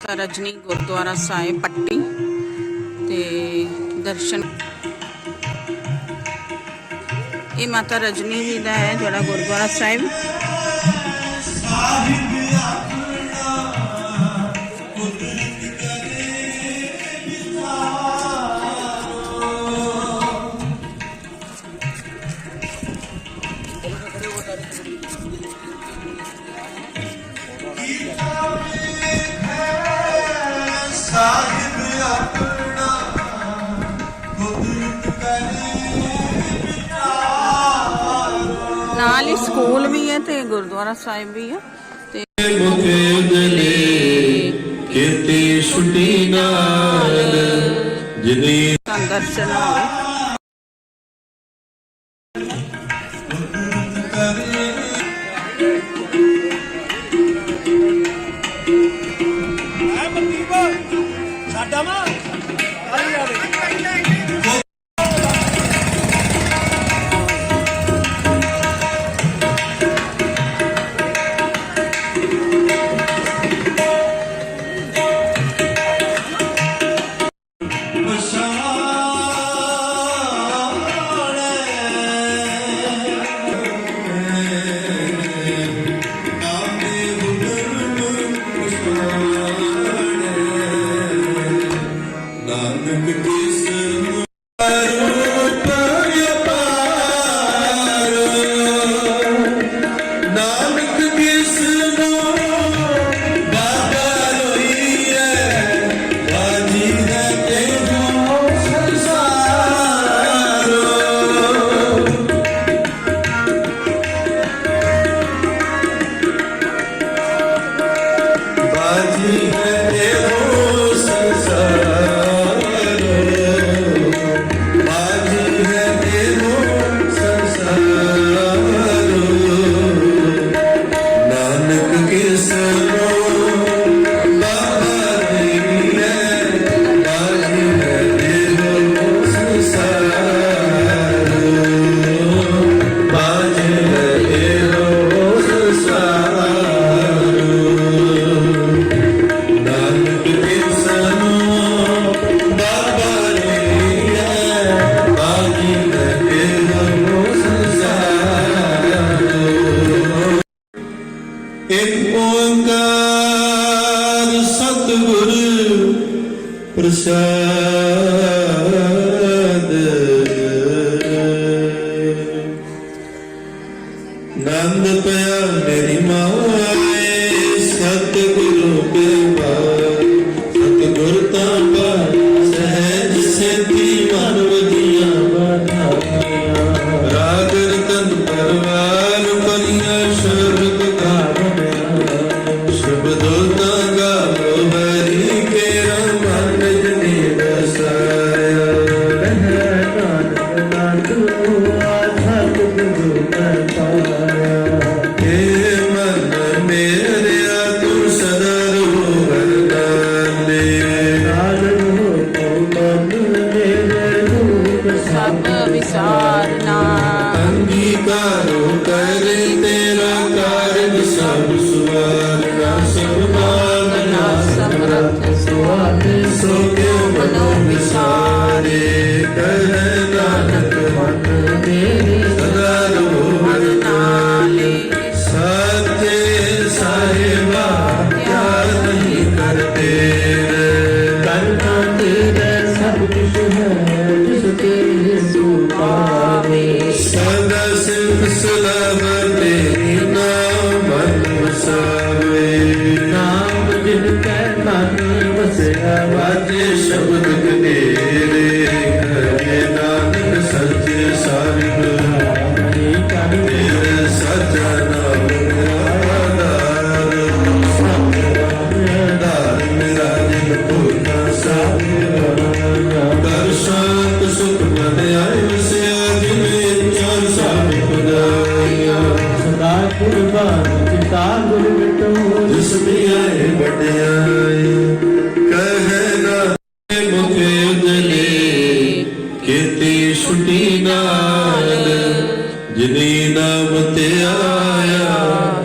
ਰਜਨੀ ਗੁਰਦੁਆਰਾ ਸਾਹਿਬ ਪੱਟੀ ਤੇ ਦਰਸ਼ਨ। ਇਹ ਮਾਤਾ ਰਜਨੀ ਜੀ ਦਾ ਹੈ ਜਿਹੜਾ ਗੁਰਦੁਆਰਾ ਸਾਹਿਬ। ਨਾਲ ਹੀ ਸਕੂਲ ਵੀ ਹੈ ਤੇ ਗੁਰਦੁਆਰਾ ਸਾਹਿਬ ਵੀ ਹੈ। ਤੇ ਮੁਕੇਦਲੇ ਕਿਤੇ ਛੁੱਟੀ ਨਾਲ ਜਿਨੇ ਦਰਸ਼ਨ ਹੋਵੇ ਸਾਡਾ ਮਾਂ। ਆਈ ਆਵੇ। السلام ਮਨ ਵਿਸਾਰਨਾ। ਅੰਗੀਕਾਰੋ ਕਰੇ ਤੇਰਾ ਕਾਰਜ ਸਭ ਸੁਵਾਰਨਾ ਸਭ ਮਾਨਨਾ ਸਮਰਥ ਸੁਆਮੀ ਸੋ ਕਿਉ ਮਨੋ ਵਿਸਾਰੇ ਕਹੇ ਨਾਨਕ ਮਨ ਤੇਰੀ ਸਦਾ ਰੋ ਮਨ ਨਾਲੇ। ਸਤੇ ਸਾਹਿਬ सलभ तेरी नाम सब नाम जिनका ਸੁਮਿਆਏ ਵਡਿਆਏ ਕਹੇ ਨਾ ਮੁਖੇ ਉਦਲੇ ਕੀਤੀ ਛੁੱਟੀ ਨਾਲ ਜਿਨੀ ਨਾਮ ਤੇ ਆਇਆ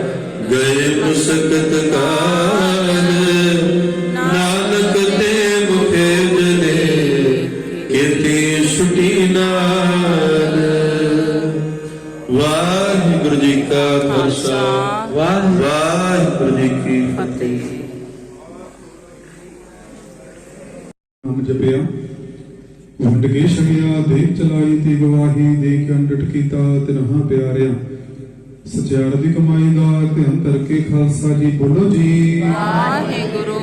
ਗਏ ਮੁਸਕਤ ਕਾਲ। ਨਾਨਕ ਤੇ ਮੁਖੇ ਉਦਲੇ ਕੀਤੀ ਛੁੱਟੀ ਨਾਲ। ਵਾਹਿਗੁਰੂ ਜੀ ਕਾ ਖਾਲਸਾ ਵਾਹਿਗੁਰੂ ਵਾਹਿਗੁਰੂ ਜੀ ਕੀ ਫਤਿਹ। ਨਾਮ ਜਪਿਆ। ਵੰਡ ਕੇ ਛਕਿਆ ਦੇਖ ਚਲਾਈ ਤੇ ਗਵਾਹੀ ਦੇ ਕੇ ਅੰਡਟ ਕੀਤਾ ਤਿਨਹਾ ਪਿਆਰਿਆ। ਸਚਿਆੜ ਦੀ ਕਮਾਈ ਦਾ ਤੇ ਅੰਤਰ ਕੇ ਖਾਲਸਾ ਜੀ ਬੋਲੋ ਜੀ। ਵਾਹਿਗੁਰੂ।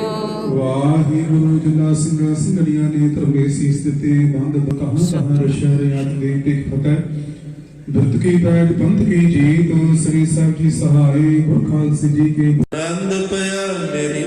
ਵਾਹਿਗੁਰੂ ਜਿਨਾ ਸਿੰਘਾਂ ਸਿੰਘੜੀਆਂ ਨੇ ਧਰਮੇ ਸੀਸ ਦਿੱਤੇ ਬੰਦ ਬਕਾਹ ਸਹਾਰ ਸ਼ਹਿਰ ਆਤ ਦੇ ਤੇ ਫਤਿਹ ਬਿਰਤ ਕੀ ਪੈੜ ਪੰਥ ਕੀ ਜੀਤ, ਸ੍ਰੀ ਸਾਹਿਬ ਜੀ ਸਹਾਰੇ ਗੁਰ ਖਾਲਸੇ ਜੀ ਕੇ ਆਨੰਦ ਪਿਆ ਮੇਰੀ